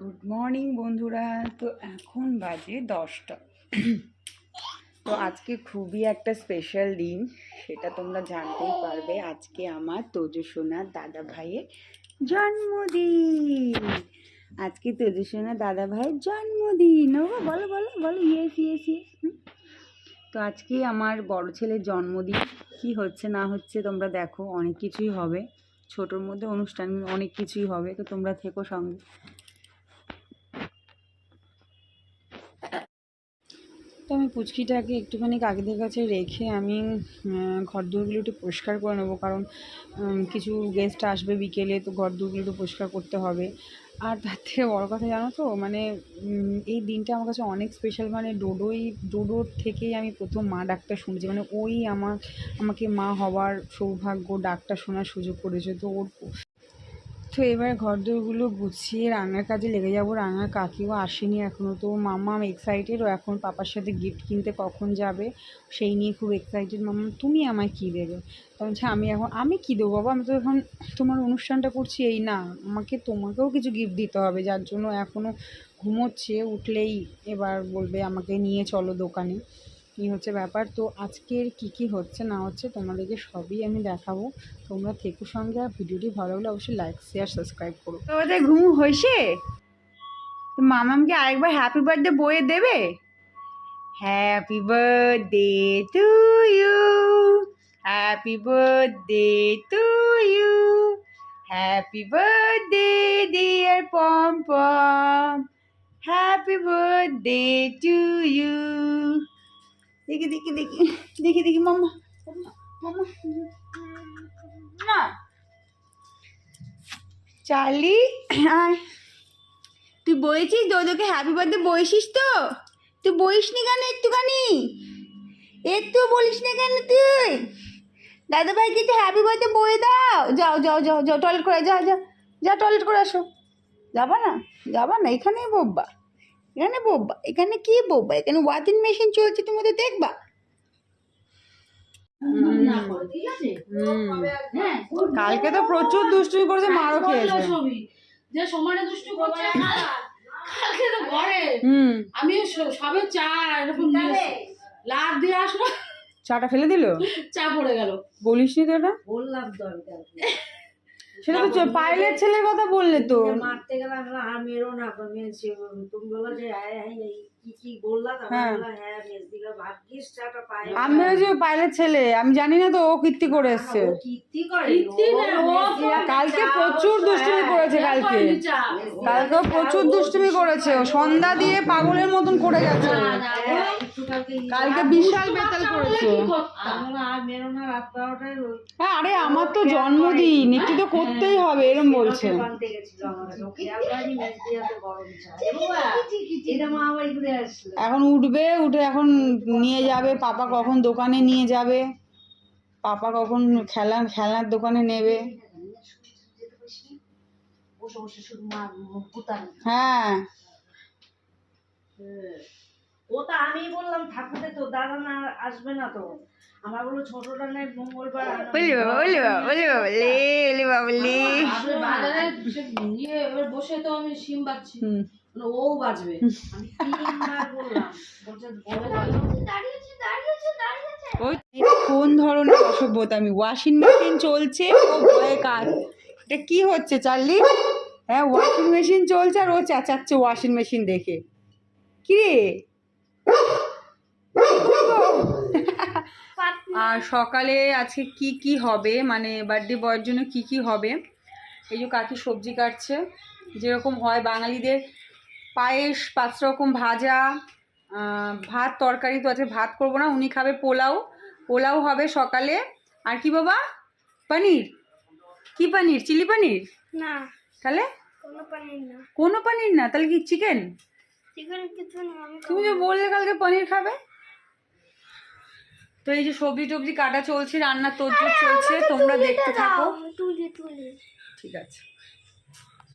Good morning বন্ধুরা। তো এখন বাজে দশটা। তো আজকে খুবই একটা স্পেশাল দিন, সেটা তোমরা জানতেই পারবে। আজকে আমার তোজসোনার দাদা ভাইয়ের জন্মদিন। আজকে তোজসোনার দাদা ভাইয়ের জন্মদিন। ও বলো বলো বলো ইয়েস ইয়েস ইয়েস তো আজকে আমার বড় ছেলের জন্মদিন। কি হচ্ছে, না হচ্ছে, তোমরা দেখো, অনেক কিছুই হবে। ছোটোর মধ্যে অনুষ্ঠান, অনেক কিছুই হবে। তো তোমরা থেকো সঙ্গে তো আমি পুচকিটাকে একটুখানি কাকিদের কাছে রেখে আমি ঘর দুয়ারগুলো একটু পরিষ্কার করে নেব। কারণ কিছু গেস্ট আসবে বিকেলে, তো ঘর দুয়ারগুলো একটু পরিষ্কার করতে হবে। আর তার থেকে বড় কথা জানো তো মানে এই দিনটা আমার কাছে অনেক স্পেশাল মানে ডোডোই, ডোডোর থেকেই আমি প্রথম মা ডাকটা শুনেছি। মানে ওই আমার, আমাকে মা হওয়ার সৌভাগ্য, ডাকটা শোনার সুযোগ করেছে। তো ওর তো এবার ঘর ঘরদোরগুলো গুছিয়ে রান্নার কাজে লেগে যাব। রান্নার কাকিও আসেনি এখনও তো মাম্মা এক্সাইটেড ও এখন পাপার সাথে গিফট কিনতে কখন যাবে সেই নিয়ে খুব এক্সাইটেড মাম্মা তুমি আমায় কী দেবে? তখন আমি এখন, আমি কী দেবো বাবা? আমি তো এখন তোমার অনুষ্ঠানটা করছি এই না, আমাকে তোমাকেও কিছু গিফট দিতে হবে। যার জন্য এখনও ঘুমোচ্ছে, উঠলেই এবার বলবে আমাকে নিয়ে চলো দোকানে। কী হচ্ছে ব্যাপার? তো আজকের কী কী হচ্ছে, না হচ্ছে তোমাদেরকে সবই আমি দেখাবো। তোমরা থেকো সঙ্গে আর ভিডিওটি ভালো হলে অবশ্যই লাইক শেয়ার সাবস্ক্রাইব করো। তো ওদের ঘুম হয়েছে? তো মামামকে আরেকবার হ্যাপি বার্থডে বইয়ে দেবে? Happy birthday to you happy birthday to you happy birthday dear Pom Pom happy birthday to you দেখি দেখি দেখি। দেখি দেখি মাম্মা। মাম্মা। না। চার্লি আয়। তুই বলেছিস দোদোকে হ্যাপি বার্থডে বলেছিস তো? তুই বলিস নি কেন একটুখানি? একটু বলিস না কেন তুই? দাদা ভাইকে একটু হ্যাপি বার্থডে বলে দাও। যাও যাও যাও যাও টয়লেট করে যাও যাও। যা টয়লেট করে আসো। যাবা না? যাবা না? এখানেই বোব্বা এখানে বোব্বা এখানে কি বোব্বা এখানে ওয়াশিং মেশিন চলছে তুমি ওদের দেখবা? কালকে তো প্রচুর দুষ্টুমি করেছে মারও খেয়েছে। যে সমানে দুষ্টু করছে কালকে তো ঘরে। হুম। আমি সবে চা এরকম নিয়ে লাভ দিয়ে আসলো। চাটা ফেলে দিল? চা পড়ে গেল। বলিস নি তো এটা? বললাম তো আমি কালকে। সেটা তো পাইলের ছেলের কথা বললে তো। মারতে গেলে না আর মেরো না তুমি বলো যে হ্যাঁ হ্যাঁ। হ্যাঁ আমি ভেবেছি পাইলেট ছেলে আমি জানি না তো ও কীর্তি করে এসছে কালকে প্রচুর দুষ্টুমি হ্যাঁ। করেছে কালকে কালকে প্রচুর দুষ্টুমি করেছে ও সন্ধ্যা দিয়ে পাগলের মতন করে গেছে হ্যাঁ, কালকে বিশাল বেতাল করেছে হ্যাঁ আরে আমার তো জন্মদিন একটু তো করতেই হবে এরম বলছে। এটা মা আবার এখন উঠবে উঠে এখন নিয়ে যাবে পাপা কখন দোকানে নিয়ে যাবে? পাপা কখন খেলা খেলনার দোকানে নেবে? পুতানি হ্যাঁ। ও তো আমি বললাম ঠাকুরে তো দাদা না আসবে না তো। আমার বলো ছোটটা নেই মঙ্গলবার বলি বাবা বলি বাবা বলি বাবা লে বলি বাবা লে বাজারে ইয়ে এবার বসে তো আমি সিম হুম। মানে ও বাজবে। আমি তিনবার বললাম বলছে বলে ওই কোন ধরনের অসভ্যতা? আমি ওয়াশিং মেশিন চলছে ও ভয়ে কাজ। এটা কি হচ্ছে চার্লি হ্যাঁ ওয়াশিং মেশিন চলছে আর ও চেঁচাচ্ছে ওয়াশিং মেশিন দেখে। কি রে? আর সকালে আজকে কি কি হবে? মানে বার্থডে বয়ের জন্য কি কি হবে? এই যে কাকি সবজি কাটছে। যেরকম হয় বাঙালিদের পায়েস পাঁচ রকম ভাজা ভাত তরকারি তো আছে ভাত করব না উনি খাবে পোলাও। পোলাও হবে সকালে। আর কি বাবা? পনির। কি পনির? চিলি পনির? না। তাহলে? কোনো পানির না। কোনো পনির না? তাহলে কি চিকেন? তুমি যে বললে কালকে পনির খাবে? তো এই যে সবজি টবজি কাটা চলছে রান্নার তোর চলছে তোমরা দেখতে থাকো। ঠিক আছে।